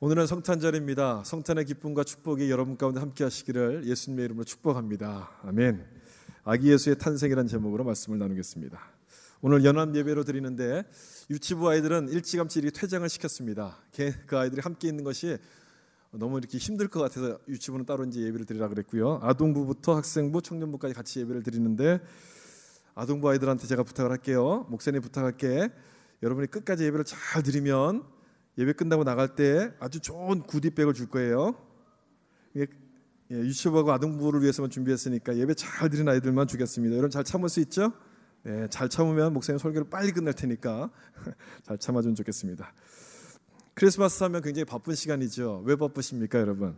오늘은 성탄절입니다. 성탄의 기쁨과 축복이 여러분 가운데 함께 하시기를 예수님의 이름으로 축복합니다. 아멘. 아기 예수의 탄생이라는 제목으로 말씀을 나누겠습니다. 오늘 연합 예배로 드리는데 유치부 아이들은 일찌감치 이렇게 퇴장을 시켰습니다. 그 아이들이 함께 있는 것이 너무 이렇게 힘들 것 같아서 유치부는 따로 이제 예배를 드리라 그랬고요. 아동부부터 학생부, 청년부까지 같이 예배를 드리는데 아동부 아이들한테 제가 부탁을 할게요. 목사님 부탁할게. 여러분이 끝까지 예배를 잘 드리면 예배 끝나고 나갈 때 아주 좋은 구디백을 줄 거예요. 예, 유치부하고 아동부를 위해서만 준비했으니까 예배 잘 드린 아이들만 주겠습니다. 여러분 잘 참을 수 있죠? 네, 잘 참으면 목사님 설교를 빨리 끝낼 테니까 잘 참아주면 좋겠습니다. 크리스마스 하면 굉장히 바쁜 시간이죠. 왜 바쁘십니까, 여러분?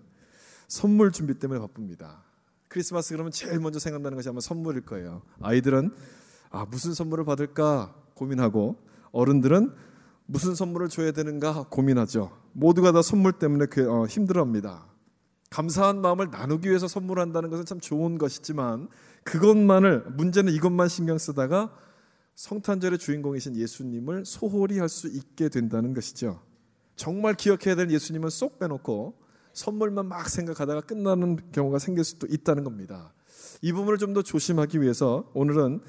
선물 준비 때문에 바쁩니다. 크리스마스 그러면 제일 먼저 생각나는 것이 아마 선물일 거예요. 아이들은 아, 무슨 선물을 받을까 고민하고 어른들은 무슨 선물을 줘야 되는가 고민하죠. 모두가 다 선물 때문에 그, 어, 힘들어합니다. 감사한 마음을 나누기 위해서 선물한다는 것은 참 좋은 것이지만 그것만을 문제는 이것만 신경 쓰다가 성탄절의 주인공이신 예수님을 소홀히 할 수 있게 된다는 것이죠. 정말 기억해야 될 예수님은 쏙 빼놓고 선물만 막 생각하다가 끝나는 경우가 생길 수도 있다는 겁니다. 이 부분을 좀 더 조심하기 위해서 오늘은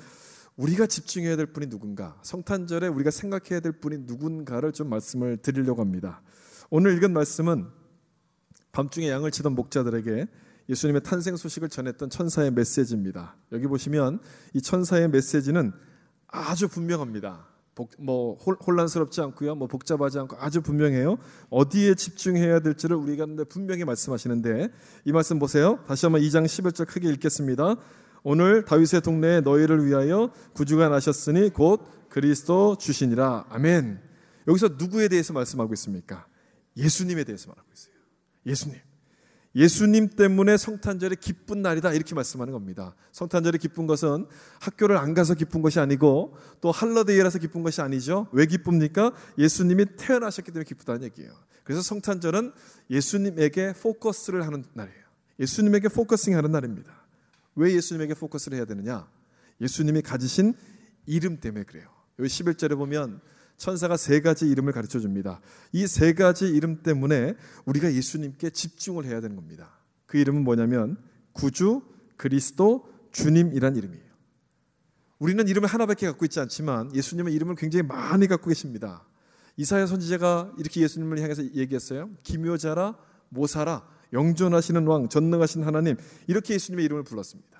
우리가 집중해야 될 분이 누군가, 성탄절에 우리가 생각해야 될 분이 누군가를 좀 말씀을 드리려고 합니다. 오늘 읽은 말씀은 밤중에 양을 치던 목자들에게 예수님의 탄생 소식을 전했던 천사의 메시지입니다. 여기 보시면 이 천사의 메시지는 아주 분명합니다. 복, 뭐 혼란스럽지 않고요, 뭐 복잡하지 않고 아주 분명해요. 어디에 집중해야 될지를 우리가 분명히 말씀하시는데 이 말씀 보세요. 다시 한번 2장 11절 크게 읽겠습니다. 오늘 다윗의 동네에 너희를 위하여 구주가 나셨으니 곧 그리스도 주시니라. 아멘. 여기서 누구에 대해서 말씀하고 있습니까? 예수님에 대해서 말하고 있어요. 예수님. 예수님 때문에 성탄절이 기쁜 날이다 이렇게 말씀하는 겁니다. 성탄절이 기쁜 것은 학교를 안 가서 기쁜 것이 아니고 또 할러데이라서 기쁜 것이 아니죠. 왜 기쁩니까? 예수님이 태어나셨기 때문에 기쁘다는 얘기예요. 그래서 성탄절은 예수님에게 포커스를 하는 날이에요. 예수님에게 포커싱 하는 날입니다. 왜 예수님에게 포커스를 해야 되느냐? 예수님이 가지신 이름 때문에 그래요. 여기 11절에 보면 천사가 세 가지 이름을 가르쳐 줍니다. 이 세 가지 이름 때문에 우리가 예수님께 집중을 해야 되는 겁니다. 그 이름은 뭐냐면 구주, 그리스도, 주님이란 이름이에요. 우리는 이름을 하나밖에 갖고 있지 않지만 예수님의 이름을 굉장히 많이 갖고 계십니다. 이사야 선지자가 이렇게 예수님을 향해서 얘기했어요. 기묘자라, 모사라, 영존하시는 왕, 전능하신 하나님 이렇게 예수님의 이름을 불렀습니다.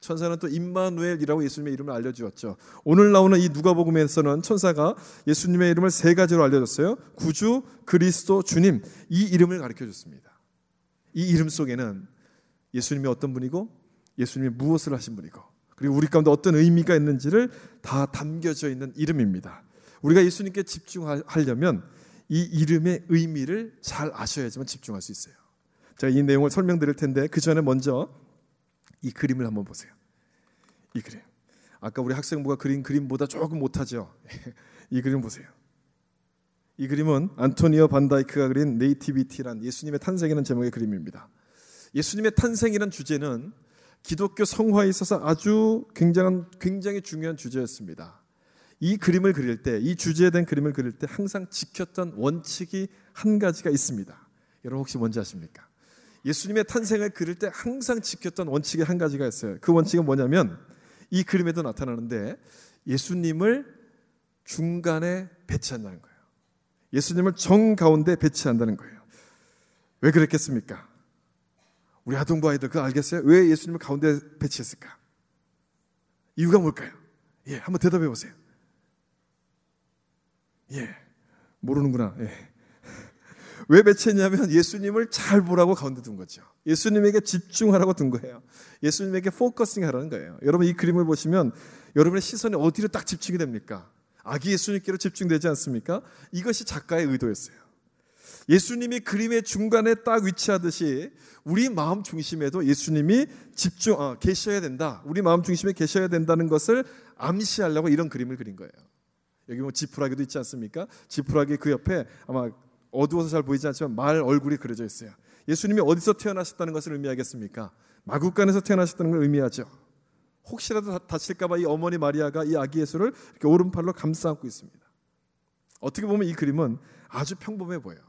천사는 또 임마누엘이라고 예수님의 이름을 알려주었죠. 오늘 나오는 이 누가복음에서는 천사가 예수님의 이름을 세 가지로 알려줬어요. 구주, 그리스도, 주님 이 이름을 가르쳐줬습니다. 이 이름 속에는 예수님이 어떤 분이고 예수님이 무엇을 하신 분이고 그리고 우리 가운데 어떤 의미가 있는지를 다 담겨져 있는 이름입니다. 우리가 예수님께 집중하려면 이 이름의 의미를 잘 아셔야지만 집중할 수 있어요. 제가 이 내용을 설명드릴 텐데 그 전에 먼저 이 그림을 한번 보세요. 이 그림. 아까 우리 학생부가 그린 그림보다 조금 못하죠. 이 그림 보세요. 이 그림은 안토니오 반다이크가 그린 네이티비티란 예수님의 탄생이라는 제목의 그림입니다. 예수님의 탄생이라는 주제는 기독교 성화에 있어서 아주 굉장한 굉장히 중요한 주제였습니다. 이 그림을 그릴 때, 이 주제에 대한 그림을 그릴 때 항상 지켰던 원칙이 한 가지가 있습니다. 여러분 혹시 뭔지 아십니까? 예수님의 탄생을 그릴 때 항상 지켰던 원칙이 한 가지가 있어요. 그 원칙은 뭐냐면 이 그림에도 나타나는데 예수님을 중간에 배치한다는 거예요. 예수님을 정 가운데 배치한다는 거예요. 왜 그랬겠습니까? 우리 아동부 아이들 그거 알겠어요? 왜 예수님을 가운데 배치했을까? 이유가 뭘까요? 예, 한번 대답해 보세요. 예, 모르는구나. 예. 왜 배치했냐면 예수님을 잘 보라고 가운데 둔 거죠. 예수님에게 집중하라고 둔 거예요. 예수님에게 포커싱 하라는 거예요. 여러분 이 그림을 보시면 여러분의 시선이 어디로 딱 집중이 됩니까? 아기 예수님께로 집중되지 않습니까? 이것이 작가의 의도였어요. 예수님이 그림의 중간에 딱 위치하듯이 우리 마음 중심에도 예수님이 집중 아, 계셔야 된다. 우리 마음 중심에 계셔야 된다는 것을 암시하려고 이런 그림을 그린 거예요. 여기 뭐 지푸라기도 있지 않습니까? 지푸라기 그 옆에 아마 어두워서 잘 보이지 않지만 말 얼굴이 그려져 있어요. 예수님이 어디서 태어나셨다는 것을 의미하겠습니까? 마국간에서 태어나셨다는 걸 의미하죠. 혹시라도 다칠까봐 이 어머니 마리아가 이 아기 예수를 이렇게 오른팔로 감싸 안고 있습니다. 어떻게 보면 이 그림은 아주 평범해 보여요.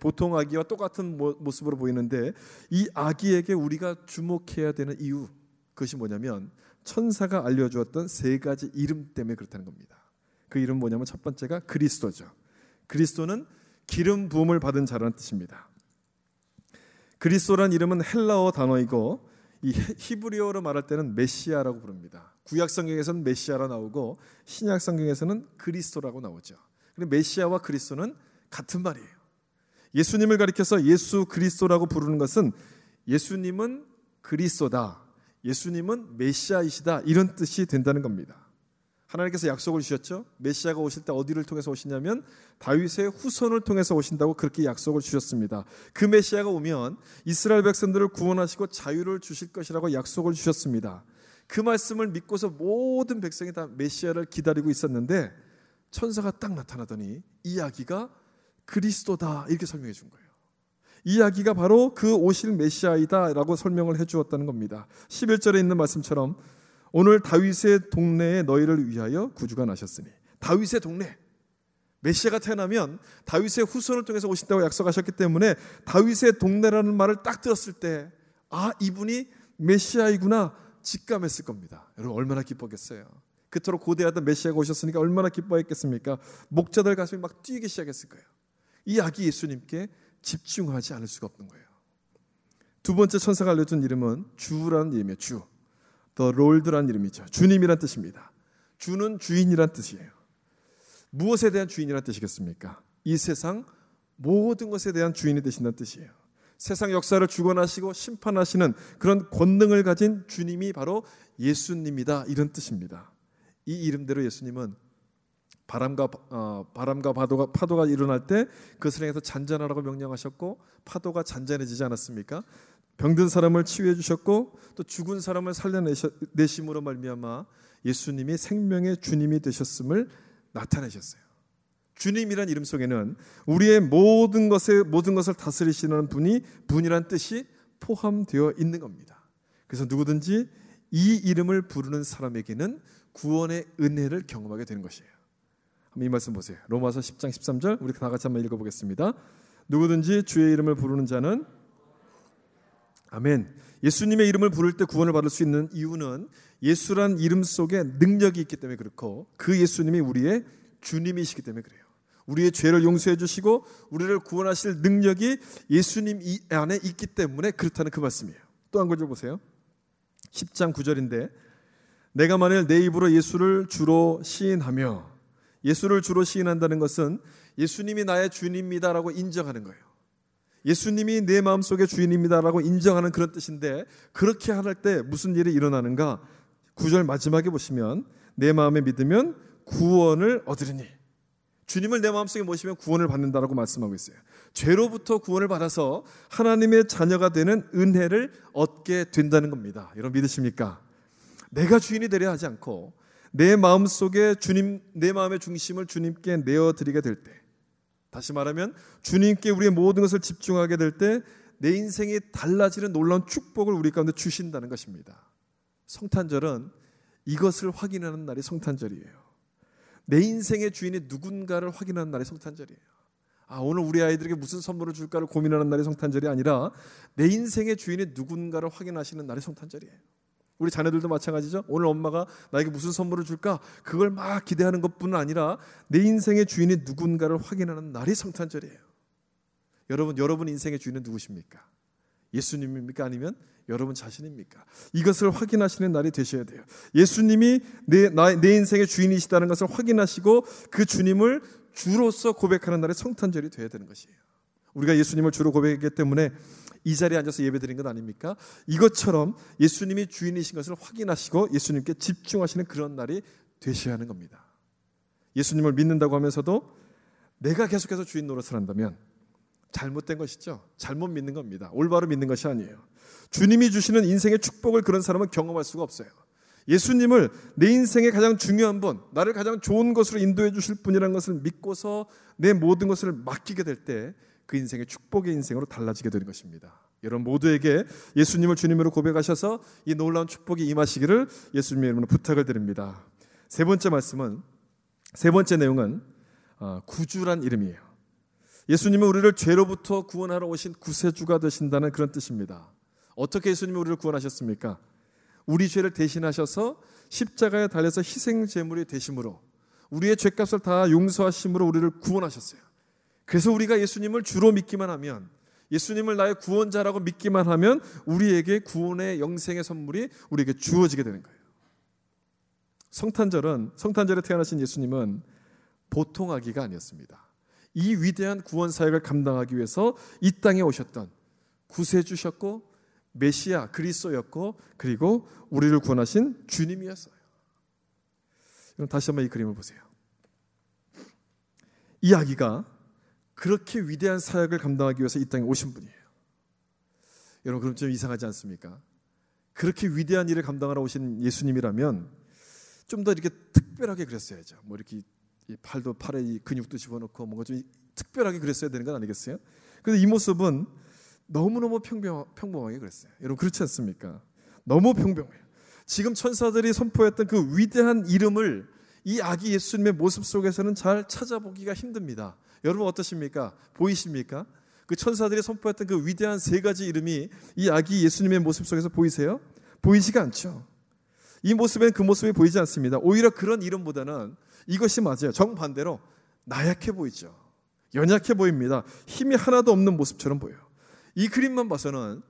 보통 아기와 똑같은 모습으로 보이는데 이 아기에게 우리가 주목해야 되는 이유 그것이 뭐냐면 천사가 알려주었던 세 가지 이름 때문에 그렇다는 겁니다. 그 이름 뭐냐면 첫 번째가 그리스도죠. 그리스도는 기름 부음을 받은 자라는 뜻입니다. 그리스도란 이름은 헬라어 단어이고 이 히브리어로 말할 때는 메시아라고 부릅니다. 구약 성경에서는 메시아라 나오고 신약 성경에서는 그리스도라고 나오죠. 근데 메시아와 그리스도는 같은 말이에요. 예수님을 가리켜서 예수 그리스도라고 부르는 것은 예수님은 그리스도다. 예수님은 메시아이시다. 이런 뜻이 된다는 겁니다. 하나님께서 약속을 주셨죠. 메시아가 오실 때 어디를 통해서 오시냐면 다윗의 후손을 통해서 오신다고 그렇게 약속을 주셨습니다. 그 메시아가 오면 이스라엘 백성들을 구원하시고 자유를 주실 것이라고 약속을 주셨습니다. 그 말씀을 믿고서 모든 백성이 다 메시아를 기다리고 있었는데 천사가 딱 나타나더니 이야기가 그리스도다 이렇게 설명해 준 거예요. 이야기가 바로 그 오실 메시아이다라고 설명을 해 주었다는 겁니다. 11절에 있는 말씀처럼 오늘 다윗의 동네에 너희를 위하여 구주가 나셨으니 다윗의 동네 메시아가 태어나면 다윗의 후손을 통해서 오신다고 약속하셨기 때문에 다윗의 동네라는 말을 딱 들었을 때 아 이분이 메시아이구나 직감했을 겁니다. 여러분 얼마나 기뻤겠어요. 그토록 고대하던 메시아가 오셨으니까 얼마나 기뻐했겠습니까? 목자들 가슴이 막 뛰기 시작했을 거예요. 이 아기 예수님께 집중하지 않을 수가 없는 거예요. 두 번째 천사가 알려준 이름은 주라는 이름이에요. 주. 더 롤드란 이름이죠. 주님이란 뜻입니다. 주는 주인이란 뜻이에요. 무엇에 대한 주인이란 뜻이겠습니까? 이 세상 모든 것에 대한 주인이 되신다는 뜻이에요. 세상 역사를 주관하시고 심판하시는 그런 권능을 가진 주님이 바로 예수님이다 이런 뜻입니다. 이 이름대로 예수님은 바람과 어, 바람과 파도가 파도가 일어날 때 그것을 향해서 잔잔하라고 명령하셨고 파도가 잔잔해지지 않았습니까? 병든 사람을 치유해 주셨고 또 죽은 사람을 살려내심으로 말미암아 예수님이 생명의 주님이 되셨음을 나타내셨어요. 주님이란 이름 속에는 우리의 모든 것에 모든 것을 다스리시는 분이 분이란 뜻이 포함되어 있는 겁니다. 그래서 누구든지 이 이름을 부르는 사람에게는 구원의 은혜를 경험하게 되는 것이에요. 한번 이 말씀 보세요. 로마서 10장 13절 우리 다 같이 한번 읽어보겠습니다. 누구든지 주의 이름을 부르는 자는 아멘. 예수님의 이름을 부를 때 구원을 받을 수 있는 이유는 예수란 이름 속에 능력이 있기 때문에 그렇고 그 예수님이 우리의 주님이시기 때문에 그래요. 우리의 죄를 용서해 주시고 우리를 구원하실 능력이 예수님 안에 있기 때문에 그렇다는 그 말씀이에요. 또 한 구절 보세요. 10장 9절인데 내가 만일 내 입으로 예수를 주로 시인하며 예수를 주로 시인한다는 것은 예수님이 나의 주님이다라고 인정하는 거예요. 예수님이 내 마음속의 주인입니다라고 인정하는 그런 뜻인데 그렇게 할 때 무슨 일이 일어나는가? 구절 마지막에 보시면 내 마음에 믿으면 구원을 얻으리니 주님을 내 마음속에 모시면 구원을 받는다라고 말씀하고 있어요. 죄로부터 구원을 받아서 하나님의 자녀가 되는 은혜를 얻게 된다는 겁니다. 여러분 믿으십니까? 내가 주인이 되려 하지 않고 내 마음속에 주님 내 마음의 중심을 주님께 내어 드리게 될 때 다시 말하면 주님께 우리의 모든 것을 집중하게 될 때 내 인생이 달라지는 놀라운 축복을 우리 가운데 주신다는 것입니다. 성탄절은 이것을 확인하는 날이 성탄절이에요. 내 인생의 주인이 누군가를 확인하는 날이 성탄절이에요. 아, 오늘 우리 아이들에게 무슨 선물을 줄까를 고민하는 날이 성탄절이 아니라 내 인생의 주인이 누군가를 확인하시는 날이 성탄절이에요. 우리 자녀들도 마찬가지죠. 오늘 엄마가 나에게 무슨 선물을 줄까? 그걸 막 기대하는 것뿐 아니라 내 인생의 주인이 누군가를 확인하는 날이 성탄절이에요. 여러분, 여러분 인생의 주인은 누구십니까? 예수님입니까? 아니면 여러분 자신입니까? 이것을 확인하시는 날이 되셔야 돼요. 예수님이 내, 나, 내 인생의 주인이시다는 것을 확인하시고 그 주님을 주로서 고백하는 날이 성탄절이 되어야 되는 것이에요. 우리가 예수님을 주로 고백했기 때문에 이 자리에 앉아서 예배드린 것 아닙니까? 이것처럼 예수님이 주인이신 것을 확인하시고 예수님께 집중하시는 그런 날이 되셔야 하는 겁니다. 예수님을 믿는다고 하면서도 내가 계속해서 주인 노릇을 한다면 잘못된 것이죠. 잘못 믿는 겁니다. 올바로 믿는 것이 아니에요. 주님이 주시는 인생의 축복을 그런 사람은 경험할 수가 없어요. 예수님을 내 인생의 가장 중요한 분, 나를 가장 좋은 것으로 인도해 주실 분이라는 것을 믿고서 내 모든 것을 맡기게 될 때 그 인생의 축복의 인생으로 달라지게 되는 것입니다. 여러분 모두에게 예수님을 주님으로 고백하셔서 이 놀라운 축복이 임하시기를 예수님의 이름으로 부탁을 드립니다. 세 번째 말씀은 세 번째 내용은 어, 구주란 이름이에요. 예수님은 우리를 죄로부터 구원하러 오신 구세주가 되신다는 그런 뜻입니다. 어떻게 예수님이 우리를 구원하셨습니까? 우리 죄를 대신하셔서 십자가에 달려서 희생 제물이 되심으로 우리의 죄값을 다 용서하심으로 우리를 구원하셨어요. 그래서 우리가 예수님을 주로 믿기만 하면 예수님을 나의 구원자라고 믿기만 하면 우리에게 구원의 영생의 선물이 우리에게 주어지게 되는 거예요. 성탄절은 성탄절에 태어나신 예수님은 보통 아기가 아니었습니다. 이 위대한 구원 사역을 감당하기 위해서 이 땅에 오셨던 구세주셨고 메시아 그리스도였고 그리고 우리를 구원하신 주님이었어요. 그럼 다시 한번 이 그림을 보세요. 이 아기가 그렇게 위대한 사역을 감당하기 위해서 이 땅에 오신 분이에요. 여러분 그럼 좀 이상하지 않습니까? 그렇게 위대한 일을 감당하러 오신 예수님이라면 좀 더 이렇게 특별하게 그랬어야죠. 뭐 이렇게 팔도 팔에 이 근육도 집어넣고 뭔가 좀 특별하게 그랬어야 되는 건 아니겠어요? 근데 이 모습은 너무너무 평범, 평범하게 그랬어요. 여러분 그렇지 않습니까? 너무 평범해요. 지금 천사들이 선포했던 그 위대한 이름을 이 아기 예수님의 모습 속에서는 잘 찾아보기가 힘듭니다. 여러분 어떠십니까? 보이십니까? 그 천사들이 선포했던 그 위대한 세 가지 이름이 이 아기 예수님의 모습 속에서 보이세요? 보이지가 않죠. 이 모습엔 그 모습이 보이지 않습니다. 오히려 그런 이름보다는 이것이 맞아요. 정반대로 나약해 보이죠. 연약해 보입니다. 힘이 하나도 없는 모습처럼 보여요. 이 그림만 봐서는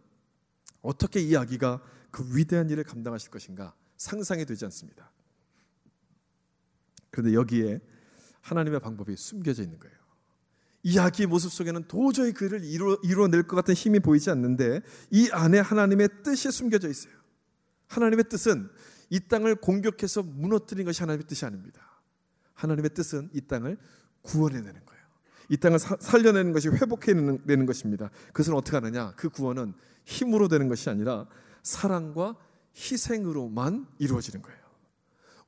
어떻게 이 아기가 그 위대한 일을 감당하실 것인가 상상이 되지 않습니다. 그런데 여기에 하나님의 방법이 숨겨져 있는 거예요. 이 아기의 모습 속에는 도저히 그를 이루, 이루어낼 것 같은 힘이 보이지 않는데 이 안에 하나님의 뜻이 숨겨져 있어요. 하나님의 뜻은 이 땅을 공격해서 무너뜨린 것이 하나님의 뜻이 아닙니다. 하나님의 뜻은 이 땅을 구원해내는 거예요. 이 땅을 사, 살려내는 것이 회복해내는 것입니다. 그것은 어떻게 하느냐? 그 구원은 힘으로 되는 것이 아니라 사랑과 희생으로만 이루어지는 거예요.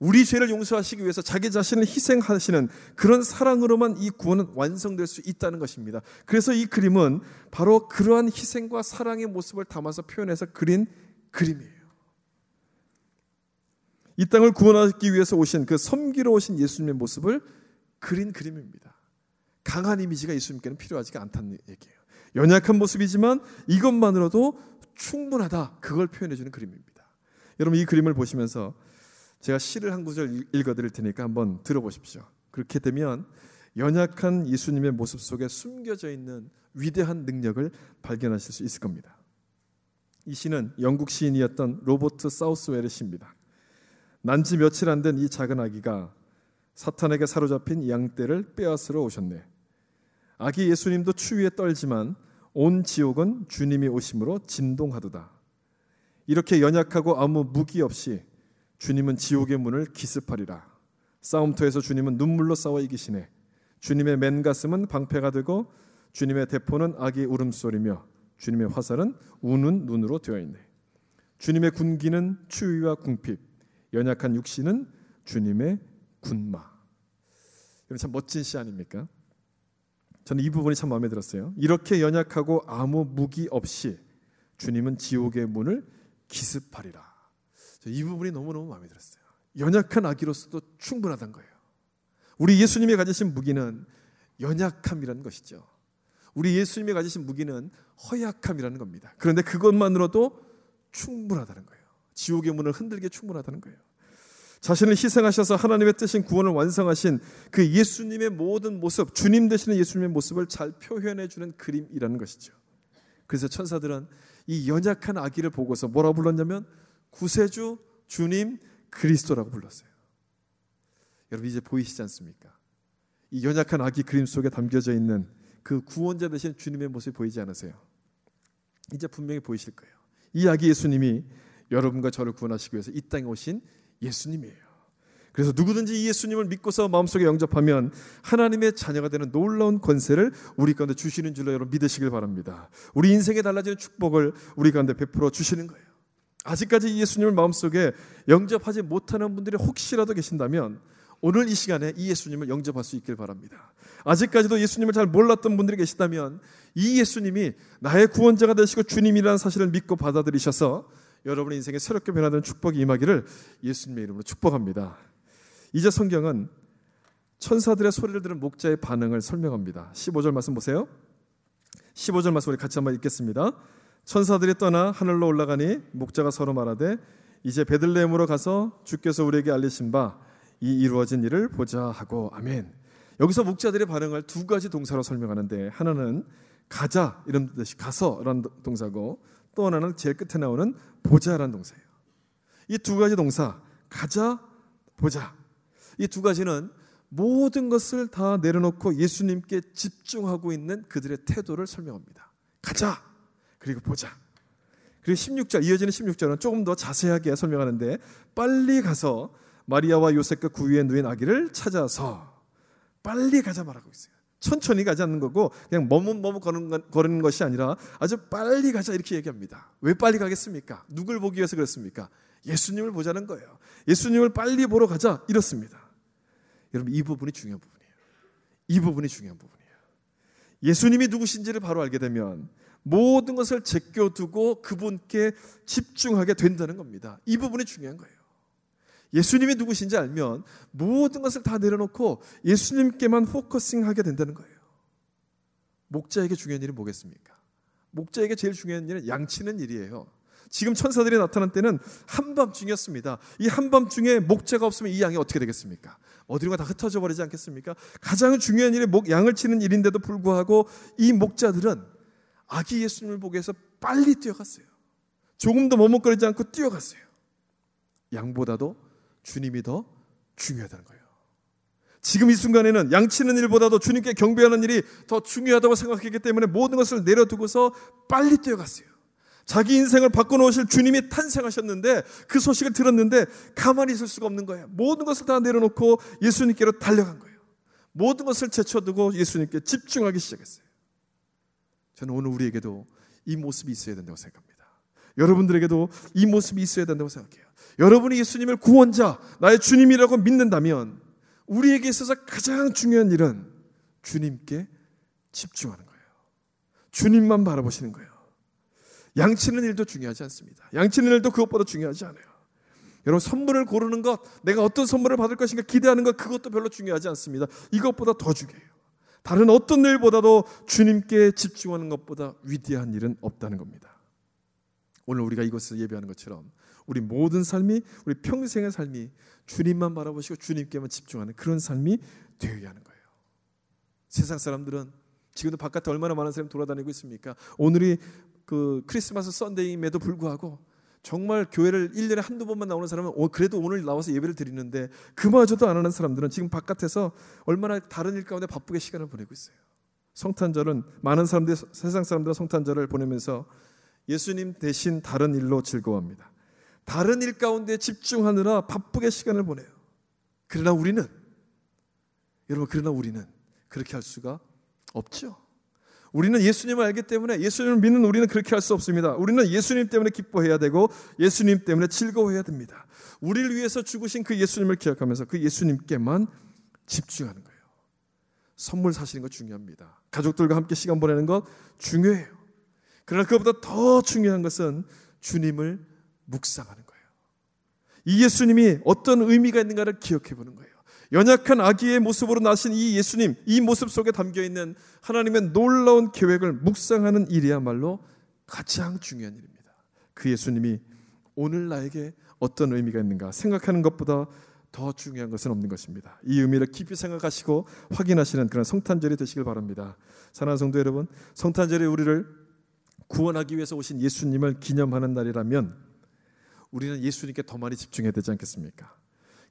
우리 죄를 용서하시기 위해서 자기 자신을 희생하시는 그런 사랑으로만 이 구원은 완성될 수 있다는 것입니다. 그래서 이 그림은 바로 그러한 희생과 사랑의 모습을 담아서 표현해서 그린 그림이에요. 이 땅을 구원하기 위해서 오신 그 섬기러 오신 예수님의 모습을 그린 그림입니다. 강한 이미지가 예수님께는 필요하지가 않다는 얘기예요. 연약한 모습이지만 이것만으로도 충분하다. 그걸 표현해 주는 그림입니다. 여러분 이 그림을 보시면서 제가 시를 한 구절 읽어 드릴 테니까 한번 들어보십시오. 그렇게 되면 연약한 예수님의 모습 속에 숨겨져 있는 위대한 능력을 발견하실 수 있을 겁니다. 이 시는 영국 시인이었던 로버트 사우스웰의 시입니다. 난지 며칠 안 된 이 작은 아기가 사탄에게 사로잡힌 양떼를 빼앗으러 오셨네. 아기 예수님도 추위에 떨지만 온 지옥은 주님이 오심으로 진동하도다. 이렇게 연약하고 아무 무기 없이 주님은 지옥의 문을 기습하리라. 싸움터에서 주님은 눈물로 싸워 이기시네. 주님의 맨 가슴은 방패가 되고 주님의 대포는 악의 울음소리며 주님의 화살은 우는 눈으로 되어 있네. 주님의 군기는 추위와 궁핍, 연약한 육신은 주님의 군마. 이건 참 멋진 시 아닙니까? 저는 이 부분이 참 마음에 들었어요. 이렇게 연약하고 아무 무기 없이 주님은 지옥의 문을 기습하리라. 이 부분이 너무너무 마음에 들었어요. 연약한 아기로서도 충분하단 거예요. 우리 예수님이 가지신 무기는 연약함이라는 것이죠. 우리 예수님이 가지신 무기는 허약함이라는 겁니다. 그런데 그것만으로도 충분하다는 거예요. 지옥의 문을 흔들게 충분하다는 거예요. 자신을 희생하셔서 하나님의 뜻인 구원을 완성하신 그 예수님의 모든 모습, 주님 되시는 예수님의 모습을 잘 표현해 주는 그림이라는 것이죠. 그래서 천사들은 이 연약한 아기를 보고서 뭐라 불렀냐면 구세주 주님 그리스도라고 불렀어요. 여러분 이제 보이시지 않습니까? 이 연약한 아기 그림 속에 담겨져 있는 그 구원자 되신 주님의 모습이 보이지 않으세요? 이제 분명히 보이실 거예요. 이 아기 예수님이 여러분과 저를 구원하시기 위해서 이 땅에 오신 예수님이에요. 그래서 누구든지 이 예수님을 믿고서 마음속에 영접하면 하나님의 자녀가 되는 놀라운 권세를 우리 가운데 주시는 줄로 여러분 믿으시길 바랍니다. 우리 인생에 달라지는 축복을 우리 가운데 베풀어 주시는 거예요. 아직까지 예수님을 마음속에 영접하지 못하는 분들이 혹시라도 계신다면 오늘 이 시간에 이 예수님을 영접할 수 있길 바랍니다. 아직까지도 예수님을 잘 몰랐던 분들이 계시다면 이 예수님이 나의 구원자가 되시고 주님이라는 사실을 믿고 받아들이셔서 여러분의 인생에 새롭게 변화되는 축복이 임하기를 예수님의 이름으로 축복합니다. 이제 성경은 천사들의 소리를 들은 목자의 반응을 설명합니다. 15절 말씀 보세요. 15절 말씀 우리 같이 한번 읽겠습니다. 천사들이 떠나 하늘로 올라가니 목자가 서로 말하되 이제 베들레헴으로 가서 주께서 우리에게 알리신 바 이 이루어진 일을 보자 하고 아멘. 여기서 목자들의 반응을 두 가지 동사로 설명하는데 하나는 가자 이런 뜻이 가서라는 동사고 또 하나는 제일 끝에 나오는 보자라는 동사예요. 이 두 가지 동사 가자 보자 이 두 가지는 모든 것을 다 내려놓고 예수님께 집중하고 있는 그들의 태도를 설명합니다. 가자 그리고 보자. 그리고 16절 이어지는 16절은 조금 더 자세하게 설명하는데 빨리 가서 마리아와 요셉과 구위에 누인 아기를 찾아서 빨리 가자 말하고 있어요. 천천히 가지 않는 거고 그냥 머뭇머뭇 거는 것이 아니라 아주 빨리 가자 이렇게 얘기합니다. 왜 빨리 가겠습니까? 누굴 보기 위해서 그렇습니까? 예수님을 보자는 거예요. 예수님을 빨리 보러 가자 이렇습니다. 여러분 이 부분이 중요한 부분이에요. 이 부분이 중요한 부분이에요. 예수님이 누구신지를 바로 알게 되면 모든 것을 제껴두고 그분께 집중하게 된다는 겁니다. 이 부분이 중요한 거예요. 예수님이 누구신지 알면 모든 것을 다 내려놓고 예수님께만 포커싱하게 된다는 거예요. 목자에게 중요한 일이 뭐겠습니까? 목자에게 제일 중요한 일은 양치는 일이에요. 지금 천사들이 나타난 때는 한밤중이었습니다. 이 한밤중에 목자가 없으면 이 양이 어떻게 되겠습니까? 어디론가 다 흩어져 버리지 않겠습니까? 가장 중요한 일이 목 양을 치는 일인데도 불구하고 이 목자들은 아기 예수님을 보기 위해서 빨리 뛰어갔어요. 조금도 머뭇거리지 않고 뛰어갔어요. 양보다도 주님이 더 중요하다는 거예요. 지금 이 순간에는 양치는 일보다도 주님께 경배하는 일이 더 중요하다고 생각했기 때문에 모든 것을 내려두고서 빨리 뛰어갔어요. 자기 인생을 바꿔놓으실 주님이 탄생하셨는데 그 소식을 들었는데 가만히 있을 수가 없는 거예요. 모든 것을 다 내려놓고 예수님께로 달려간 거예요. 모든 것을 제쳐두고 예수님께 집중하기 시작했어요. 저는 오늘 우리에게도 이 모습이 있어야 된다고 생각합니다. 여러분들에게도 이 모습이 있어야 된다고 생각해요. 여러분이 예수님을 구원자, 나의 주님이라고 믿는다면 우리에게 있어서 가장 중요한 일은 주님께 집중하는 거예요. 주님만 바라보시는 거예요. 양치는 일도 중요하지 않습니다. 양치는 일도 그것보다 중요하지 않아요. 여러분 선물을 고르는 것, 내가 어떤 선물을 받을 것인가 기대하는 것 그것도 별로 중요하지 않습니다. 이것보다 더 중요해요. 다른 어떤 일보다도 주님께 집중하는 것보다 위대한 일은 없다는 겁니다. 오늘 우리가 이것을 예배하는 것처럼 우리 모든 삶이 우리 평생의 삶이 주님만 바라보시고 주님께만 집중하는 그런 삶이 되어야 하는 거예요. 세상 사람들은 지금도 바깥에 얼마나 많은 사람이 돌아다니고 있습니까? 오늘이 그 크리스마스 썬데이임에도 불구하고 정말 교회를 1년에 한두 번만 나오는 사람은 그래도 오늘 나와서 예배를 드리는데 그마저도 안 하는 사람들은 지금 바깥에서 얼마나 다른 일 가운데 바쁘게 시간을 보내고 있어요. 성탄절은 많은 사람들이 세상 사람들은 성탄절을 보내면서 예수님 대신 다른 일로 즐거워합니다. 다른 일 가운데 집중하느라 바쁘게 시간을 보내요. 그러나 우리는 여러분 그러나 우리는 그렇게 할 수가 없죠. 우리는 예수님을 알기 때문에 예수님을 믿는 우리는 그렇게 할 수 없습니다. 우리는 예수님 때문에 기뻐해야 되고 예수님 때문에 즐거워해야 됩니다. 우리를 위해서 죽으신 그 예수님을 기억하면서 그 예수님께만 집중하는 거예요. 선물 사시는 거 중요합니다. 가족들과 함께 시간 보내는 것 중요해요. 그러나 그것보다 더 중요한 것은 주님을 묵상하는 거예요. 이 예수님이 어떤 의미가 있는가를 기억해 보는 거예요. 연약한 아기의 모습으로 나신 이 예수님, 이 모습 속에 담겨 있는 하나님의 놀라운 계획을 묵상하는 일이야말로 가장 중요한 일입니다. 그 예수님이 오늘 나에게 어떤 의미가 있는가 생각하는 것보다 더 중요한 것은 없는 것입니다. 이 의미를 깊이 생각하시고 확인하시는 그런 성탄절이 되시길 바랍니다. 사랑하는 성도 여러분, 성탄절이 우리를 구원하기 위해서 오신 예수님을 기념하는 날이라면 우리는 예수님께 더 많이 집중해야 되지 않겠습니까?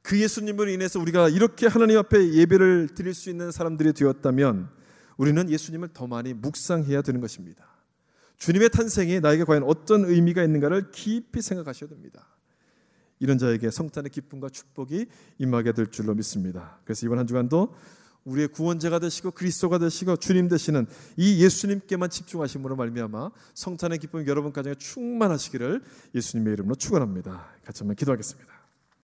그 예수님을 인해서 우리가 이렇게 하나님 앞에 예배를 드릴 수 있는 사람들이 되었다면 우리는 예수님을 더 많이 묵상해야 되는 것입니다. 주님의 탄생이 나에게 과연 어떤 의미가 있는가를 깊이 생각하셔야 됩니다. 이런 자에게 성탄의 기쁨과 축복이 임하게 될 줄로 믿습니다. 그래서 이번 한 주간도 우리의 구원자가 되시고 그리스도가 되시고 주님 되시는 이 예수님께만 집중하심으로 말미암아 성탄의 기쁨 여러분 가정에 충만하시기를 예수님의 이름으로 축원합니다. 같이 한번 기도하겠습니다.